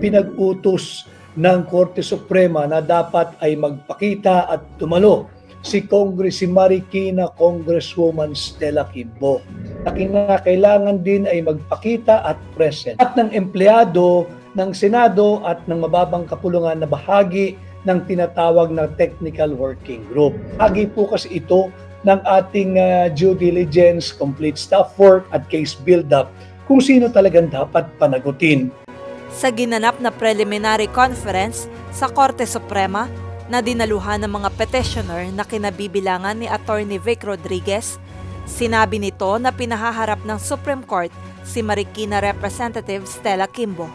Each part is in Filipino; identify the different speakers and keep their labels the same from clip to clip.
Speaker 1: pinag-utos ng Korte Suprema na dapat ay magpakita at tumalo si Congress, si Marikina Congresswoman Stella Kimbo. Na kinakailangan din ay magpakita at present. At ng empleyado ng Senado at ng mababang kapulungan na bahagi ng tinatawag na Technical Working Group. Bahagi po kasi ito ng ating ah, due diligence, complete staff work at case build-up kung sino talagang dapat panagutin
Speaker 2: sa ginanap na preliminary conference sa Korte Suprema na dinaluhan ng mga petitioner na kinabibilangan ni Attorney Vic Rodriguez, sinabi nito na pinahaharap ng Supreme Court si Marikina Representative Stella Kimbo,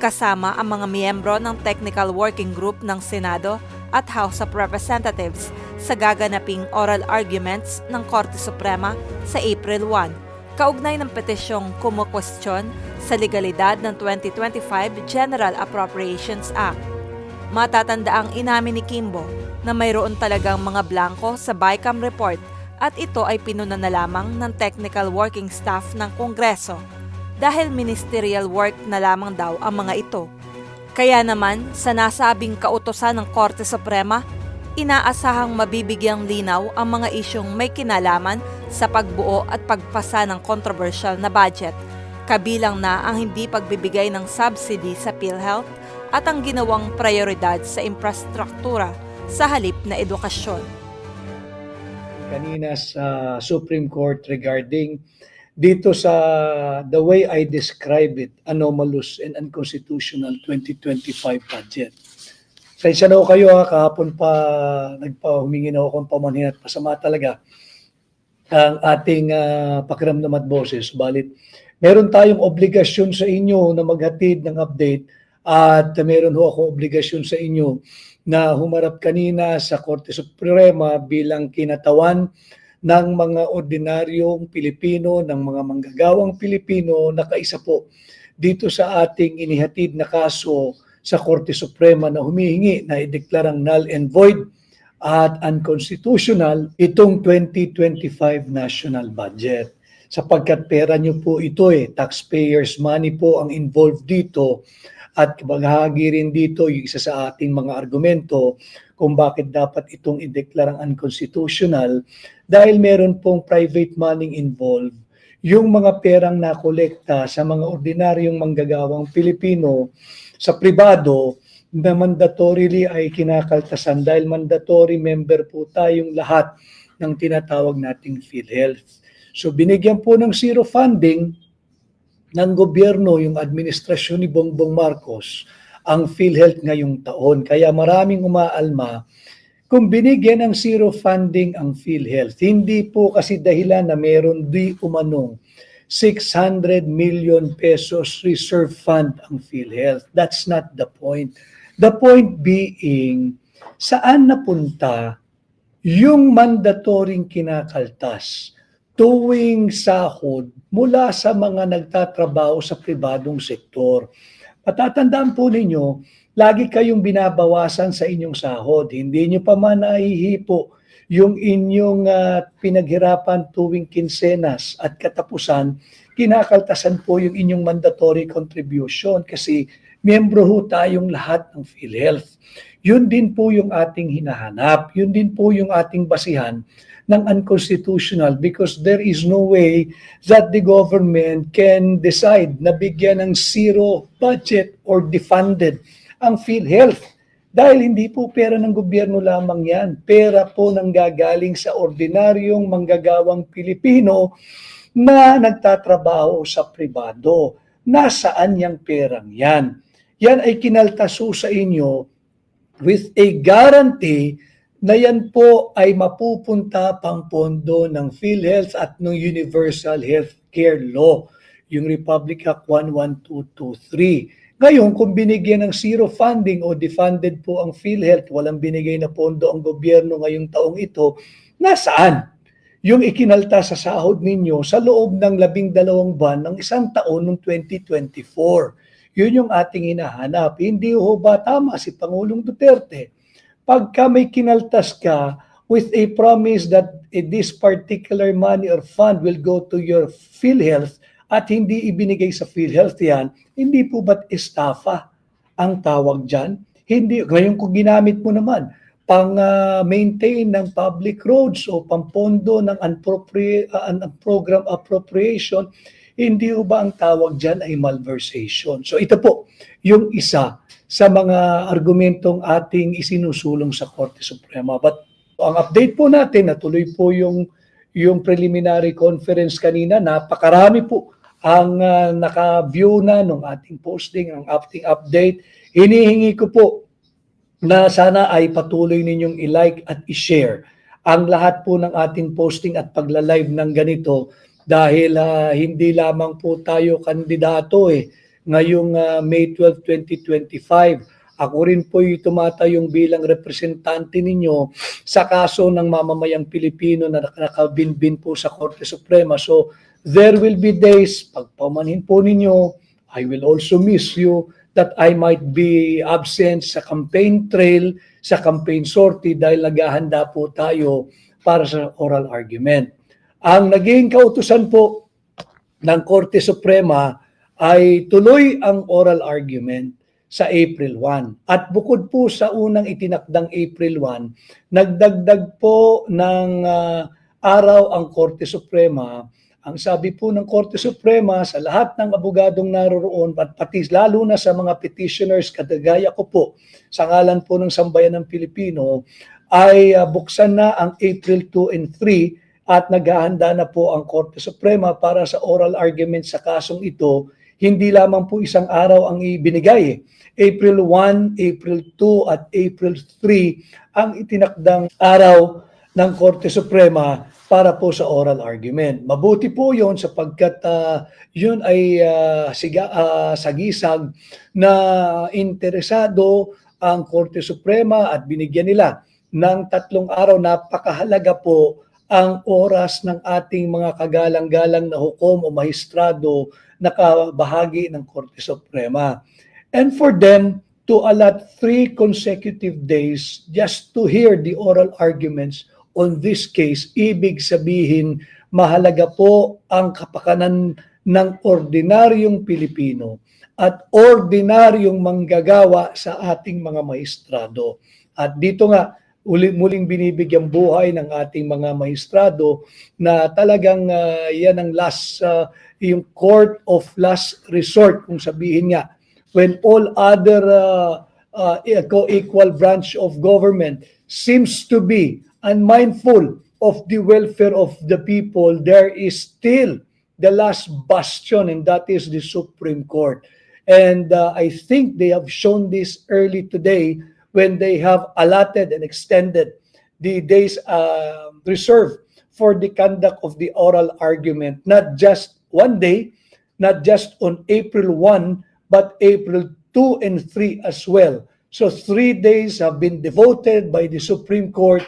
Speaker 2: kasama ang mga miyembro ng Technical Working Group ng Senado at House of Representatives sa gaganaping oral arguments ng Korte Suprema sa April 1 kaugnay ng petisyong kumukwestiyon sa legalidad ng 2025 General Appropriations Act. Matatanda ang inamin ni Kimbo na mayroon talagang mga blanco sa BICAM report at ito ay pinuna na lamang ng technical working staff ng Kongreso dahil ministerial work na lamang daw ang mga ito. Kaya naman, sa nasabing kautosan ng Korte Suprema, inaasahang mabibigyang linaw ang mga isyong may kinalaman sa pagbuo at pagpasa ng controversial na budget, kabilang na ang hindi pagbibigay ng subsidy sa PhilHealth at ang ginawang prioridad sa infrastruktura sa halip na edukasyon.
Speaker 1: kanina sa Supreme Court regarding dito sa the way I describe it, anomalous and unconstitutional 2025 budget. Sensya na ho kayo ha, kahapon pa nagpa-humingi na ako ng pamanhin at pasama talaga ang ating uh, pakiramdam at boses. Balit, meron tayong obligasyon sa inyo na maghatid ng update at meron ho ako obligasyon sa inyo na humarap kanina sa Korte Suprema bilang kinatawan ng mga ordinaryong Pilipino, ng mga manggagawang Pilipino na kaisa po dito sa ating inihatid na kaso sa Korte Suprema na humihingi na ideklarang null and void at unconstitutional itong 2025 national budget. Sapagkat pera nyo po ito eh, taxpayers money po ang involved dito at bahagi rin dito yung isa sa ating mga argumento kung bakit dapat itong ideklarang unconstitutional dahil meron pong private money involved yung mga perang nakolekta sa mga ordinaryong manggagawang Pilipino sa pribado na mandatorily ay kinakaltasan dahil mandatory member po tayong lahat ng tinatawag nating PhilHealth. So binigyan po ng zero funding ng gobyerno yung administrasyon ni Bongbong Marcos ang PhilHealth ngayong taon. Kaya maraming umaalma kung binigyan ng zero funding ang PhilHealth. Hindi po kasi dahilan na meron di umanong 600 million pesos reserve fund ang PhilHealth. That's not the point. The point being, saan napunta yung mandatoring kinakaltas tuwing sahod mula sa mga nagtatrabaho sa pribadong sektor. Patatandaan po ninyo, lagi kayong binabawasan sa inyong sahod. Hindi nyo pa man nahihipo yung inyong uh, pinaghirapan tuwing kinsenas at katapusan, kinakaltasan po yung inyong mandatory contribution kasi miyembro ho tayong lahat ng PhilHealth. Yun din po yung ating hinahanap. Yun din po yung ating basihan ng unconstitutional because there is no way that the government can decide na bigyan ng zero budget or defunded ang PhilHealth. Dahil hindi po pera ng gobyerno lamang yan. Pera po nang gagaling sa ordinaryong manggagawang Pilipino na nagtatrabaho sa pribado. Nasaan yung perang yan? yan ay kinaltaso sa inyo with a guarantee na yan po ay mapupunta pang pondo ng PhilHealth at ng Universal Healthcare Law, yung Republic Act 11223. Ngayon, kung binigyan ng zero funding o defunded po ang PhilHealth, walang binigay na pondo ang gobyerno ngayong taong ito, nasaan? Yung ikinalta sa sahod ninyo sa loob ng labing dalawang buwan ng isang taon ng 2024. Yun yung ating hinahanap. Hindi ho ba tama si Pangulong Duterte? Pagka may kinaltas ka with a promise that this particular money or fund will go to your PhilHealth at hindi ibinigay sa PhilHealth yan, hindi po ba't estafa? ang tawag dyan. Hindi, ngayon kung ginamit mo naman, pang ah, maintain ng public roads o pampondo ng unpropri- ah, un- program appropriation, hindi ho ba ang tawag dyan ay malversation? So ito po, yung isa sa mga argumentong ating isinusulong sa Korte Suprema. But ang update po natin, natuloy po yung, yung preliminary conference kanina, napakarami po ang ah, naka-view na ng ating posting, ang ating update. Hinihingi ko po na sana ay patuloy ninyong i-like at i-share ang lahat po ng ating posting at pagla-live ng ganito dahil ah, hindi lamang po tayo kandidato eh ngayong ah, May 12, 2025. Ako rin po yung tumatayong bilang representante ninyo sa kaso ng mamamayang Pilipino na nak- nakabinbin po sa Korte Suprema. So there will be days, pagpamanhin po ninyo, I will also miss you that I might be absent sa campaign trail, sa campaign sortie dahil naghahanda po tayo para sa oral argument. Ang naging kautusan po ng Korte Suprema ay tuloy ang oral argument sa April 1. At bukod po sa unang itinakdang April 1, nagdagdag po ng ah, araw ang Korte Suprema. Ang sabi po ng Korte Suprema sa lahat ng abogadong naroroon at pati lalo na sa mga petitioners katagaya ko po sa ngalan po ng Sambayan ng Pilipino ay ah, buksan na ang April 2 and 3 at naghahanda na po ang Korte Suprema para sa oral argument sa kasong ito. Hindi lamang po isang araw ang ibinigay. April 1, April 2 at April 3 ang itinakdang araw ng Korte Suprema para po sa oral argument. Mabuti po yon sapagkat ah, yun ay ah, siga, ah, sagisag na interesado ang Korte Suprema at binigyan nila ng tatlong araw. Napakahalaga po ang oras ng ating mga kagalang-galang na hukom o mahistrado na kabahagi ng Korte Suprema. And for them to allot three consecutive days just to hear the oral arguments on this case, ibig sabihin mahalaga po ang kapakanan ng ordinaryong Pilipino at ordinaryong manggagawa sa ating mga maestrado. At dito nga, uli, muling binibigyan buhay ng ating mga maestrado na talagang ah, yan ang last, ah, yung court of last resort kung sabihin nga when all other uh, uh, co-equal branch of government seems to be unmindful of the welfare of the people, there is still the last bastion, and that is the Supreme Court. And uh, I think they have shown this early today when they have allotted and extended the days uh, reserved for the conduct of the oral argument, not just one day, not just on April 1, but April 2 and 3 as well. So three days have been devoted by the Supreme Court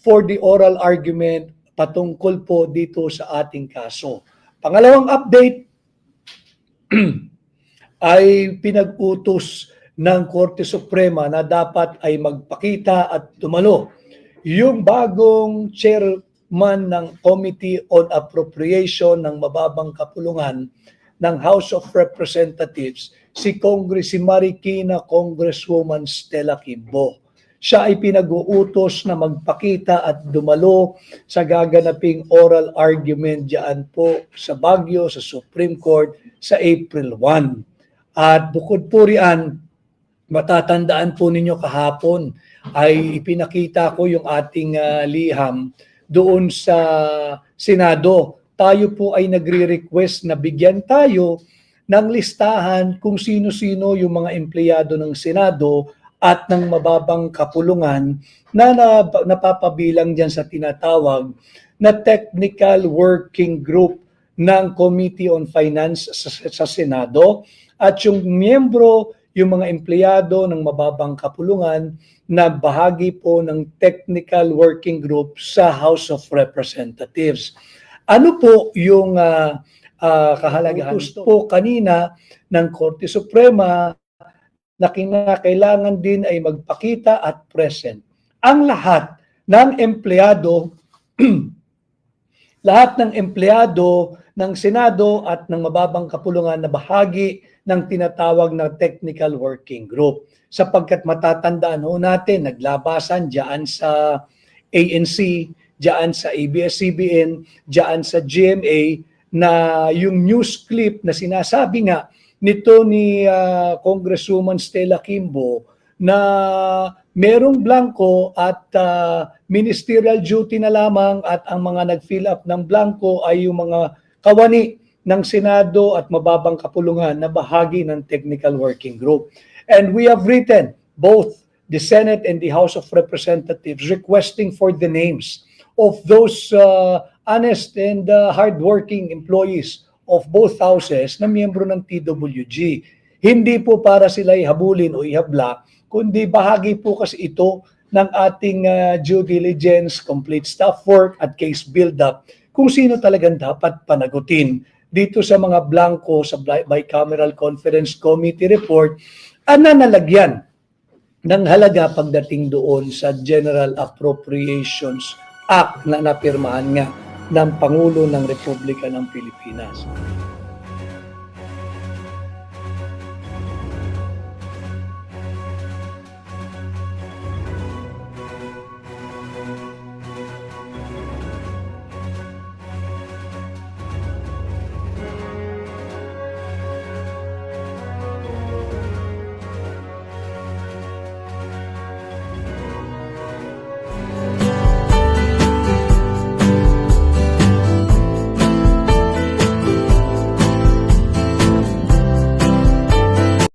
Speaker 1: for the oral argument patungkol po dito sa ating kaso. Pangalawang update ay pinag-utos ng Korte Suprema na dapat ay magpakita at tumalo yung bagong chairman ng Committee on Appropriation ng Mababang Kapulungan ng House of Representatives, si Congress, si Marikina Congresswoman Stella Kimbo. Siya ay pinag-uutos na magpakita at dumalo sa gaganaping oral argument diyan po sa Baguio, sa Supreme Court sa April 1. At bukod po riyan, matatandaan po ninyo kahapon ay ipinakita ko yung ating ah, liham doon sa Senado. Tayo po ay nagre-request na bigyan tayo ng listahan kung sino-sino yung mga empleyado ng Senado at ng mababang kapulungan na napapabilang dyan sa tinatawag na Technical Working Group ng Committee on Finance sa, sa Senado at yung miyembro, yung mga empleyado ng mababang kapulungan na bahagi po ng Technical Working Group sa House of Representatives. Ano po yung ah, ah, kahalagahan Utos po kanina ng Korte Suprema na kinakailangan din ay magpakita at present. Ang lahat ng empleyado lahat ng empleyado ng Senado at ng mababang kapulungan na bahagi ng tinatawag na Technical Working Group. Sapagkat matatandaan ho natin, naglabasan diyan sa ANC, diyan sa ABS-CBN, diyan sa GMA na yung news clip na sinasabi nga nito ni ah, Congresswoman Stella Kimbo na merong blanco at ah, ministerial duty na lamang at ang mga nag-fill up ng blanco ay yung mga kawani ng Senado at mababang kapulungan na bahagi ng Technical Working Group. And we have written both the Senate and the House of Representatives requesting for the names of those uh, honest and uh, hardworking employees of both houses na miyembro ng TWG. Hindi po para sila ihabulin o ihabla, kundi bahagi po kasi ito ng ating uh, due diligence, complete staff work at case build-up kung sino talagang dapat panagutin dito sa mga blanco sa bi- bicameral conference committee report ang nanalagyan ng halaga pagdating doon sa General Appropriations Act na napirmahan nga ng Pangulo ng Republika ng Pilipinas.